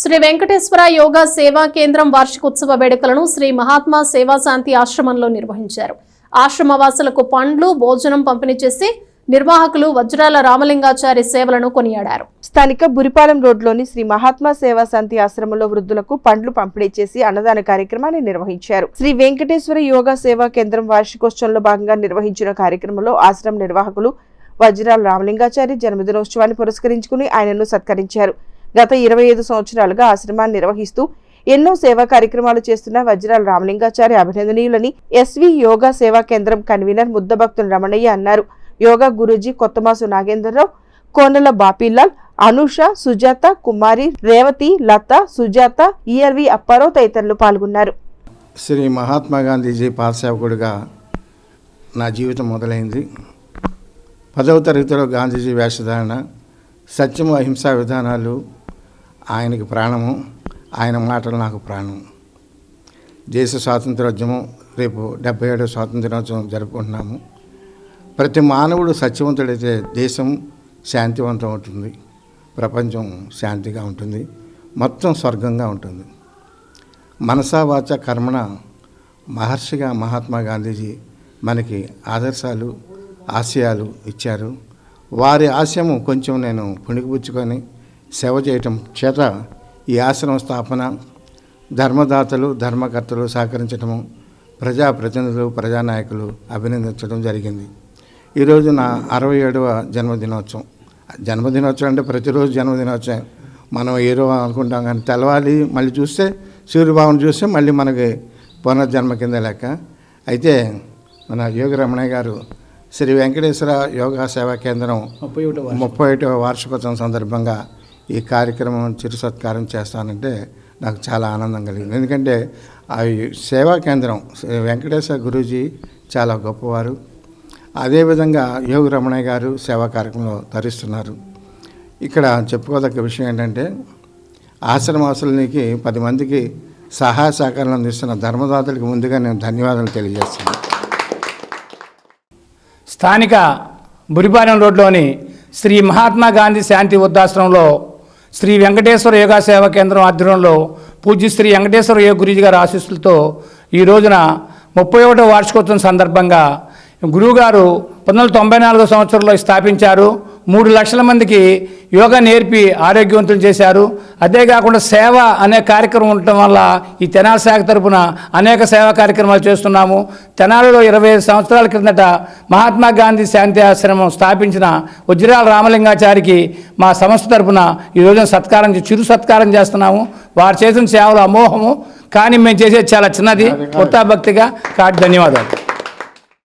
శ్రీ వెంకటేశ్వర యోగా సేవా కేంద్రం వార్షికోత్సవ వేడుకలను శ్రీ మహాత్మా సేవా శాంతి ఆశ్రమంలో నిర్వహించారు. ఆశ్రమ వాసులకు పండ్లు భోజనం పంపిణీ చేసి నిర్వాహకులు వజ్రాల రామలింగాచారి సేవలను కొనియాడారు. స్థానిక బురిపాలెం రోడ్లోని శ్రీ మహాత్మా సేవా శాంతి ఆశ్రమంలో వృద్ధులకు పండ్లు పంపిణీ చేసి అన్నదాన కార్యక్రమాన్ని నిర్వహించారు. శ్రీ వెంకటేశ్వర యోగా సేవా కేంద్రం వార్షికోత్సవంలో భాగంగా నిర్వహించిన కార్యక్రమంలో ఆశ్రమ నిర్వాహకులు వజ్రాల రామలింగాచారి జన్మదినోత్సవాన్ని పురస్కరించుకుని ఆయనను సత్కరించారు. గత ఇరవై ఐదు సంవత్సరాలుగా ఆశ్రమాన్ని నిర్వహిస్తూ ఎన్నో సేవా కార్యక్రమాలు చేస్తున్న వజ్రాల రామలింగాచారి అభినందనీయులని ఎస్వి యోగా సేవా కేంద్రం కన్వీనర్ ముద్దభక్తుల రమణయ్య అన్నారు. యోగా గురూజీ కొత్తమాసు నాగేంద్రరావు కోనల బాపీలాల్ అనూష సుజాత కుమారి రేవతి లత సుజాత ఈఆర్వి అప్పారావు తదితరులు పాల్గొన్నారు. శ్రీ మహాత్మా గాంధీజీ పాదసేవకుడిగా నా జీవితం మొదలైంది. పదవ తరగతిలో గాంధీజీ వేషధారణ సత్యము అహింసా విధానాలు ఆయనకి ప్రాణము ఆయన మాటలు నాకు ప్రాణం. దేశ స్వాతంత్రోద్యమం రేపు డెబ్బై ఏడవ స్వాతంత్రోత్సవం జరుపుకుంటున్నాము. ప్రతి మానవుడు సత్యవంతుడైతే దేశం శాంతివంతం అవుతుంది. ప్రపంచం శాంతిగా ఉంటుంది. మొత్తం స్వర్గంగా ఉంటుంది. మనసా వాచ కర్మణ మహర్షిగా మహాత్మా గాంధీజీ మనకి ఆదర్శాలు ఆశయాలు ఇచ్చారు. వారి ఆశయము కొంచెం నేను పుణికిపుచ్చుకొని సేవ చేయటం చేత ఈ ఆశ్రమ స్థాపన ధర్మదాతలు ధర్మకర్తలు సహకరించడము ప్రజాప్రతినిధులు ప్రజానాయకులు అభినందించడం జరిగింది. ఈరోజు నా అరవై ఏడవ జన్మదినోత్సవం. జన్మదినోత్సవం అంటే ప్రతిరోజు జన్మదినోత్సవం. మనం ఏరో అనుకుంటాం కానీ తెలవాలి మళ్ళీ చూస్తే సూర్యభావన చూస్తే మళ్ళీ మనకి పునర్జన్మ కింద లెక్క. అయితే మన యోగి రమణయ్య గారు శ్రీ వెంకటేశ్వర యోగా సేవా కేంద్రం ముప్పై ఒకటవ వార్షికోత్సవం సందర్భంగా ఈ కార్యక్రమం చిరు సత్కారం చేస్తానంటే నాకు చాలా ఆనందం కలిగింది. ఎందుకంటే ఆ సేవా కేంద్రం. శ్రీ వెంకటేశ్వర గురూజీ చాలా గొప్పవారు. అదేవిధంగా యోగి రమణయ్య గారు సేవా కార్యక్రమంలో తరిస్తున్నారు. ఇక్కడ చెప్పుకోదగ్గ విషయం ఏంటంటే ఆశ్రమవాసులకి పది మందికి సహాయ సహకారాలు అందిస్తున్న ధర్మదాతలకు ముందుగా నేను ధన్యవాదాలు తెలియజేస్తున్నాను. స్థానిక బురిపాలెం రోడ్లోని శ్రీ మహాత్మా గాంధీ శాంతి వృద్ధాశ్రమంలో శ్రీ వెంకటేశ్వర యోగా సేవా కేంద్రం ఆధ్వర్యంలో పూజ్య శ్రీ వెంకటేశ్వర యోగ గురుజీ గారి ఆశీస్సులతో ఈ రోజున ముప్పై ఒకటో వార్షికోత్సవం సందర్భంగా గురువుగారు పంతొమ్మిది వందల తొంభై నాలుగో సంవత్సరంలో స్థాపించారు. మూడు లక్షల మందికి యోగా నేర్పి ఆరోగ్యవంతులు చేశారు. అంతేకాకుండా సేవ అనే కార్యక్రమం ఉండటం వల్ల ఈ తెనాలి శాఖ తరపున అనేక సేవా కార్యక్రమాలు చేస్తున్నాము. తెనాలిలో ఇరవై ఐదు సంవత్సరాల క్రిందట మహాత్మా గాంధీ శాంతి ఆశ్రమం స్థాపించిన వజ్రాల రామలింగాచారికి మా సంస్థ తరపున ఈ రోజున సత్కారం చిరు సత్కారం చేస్తున్నాము. వారు చేసిన సేవలు అమోహము. కానీ మేము చేసేది చాలా చిన్నది. భక్తిగా కాబట్టి ధన్యవాదాలు.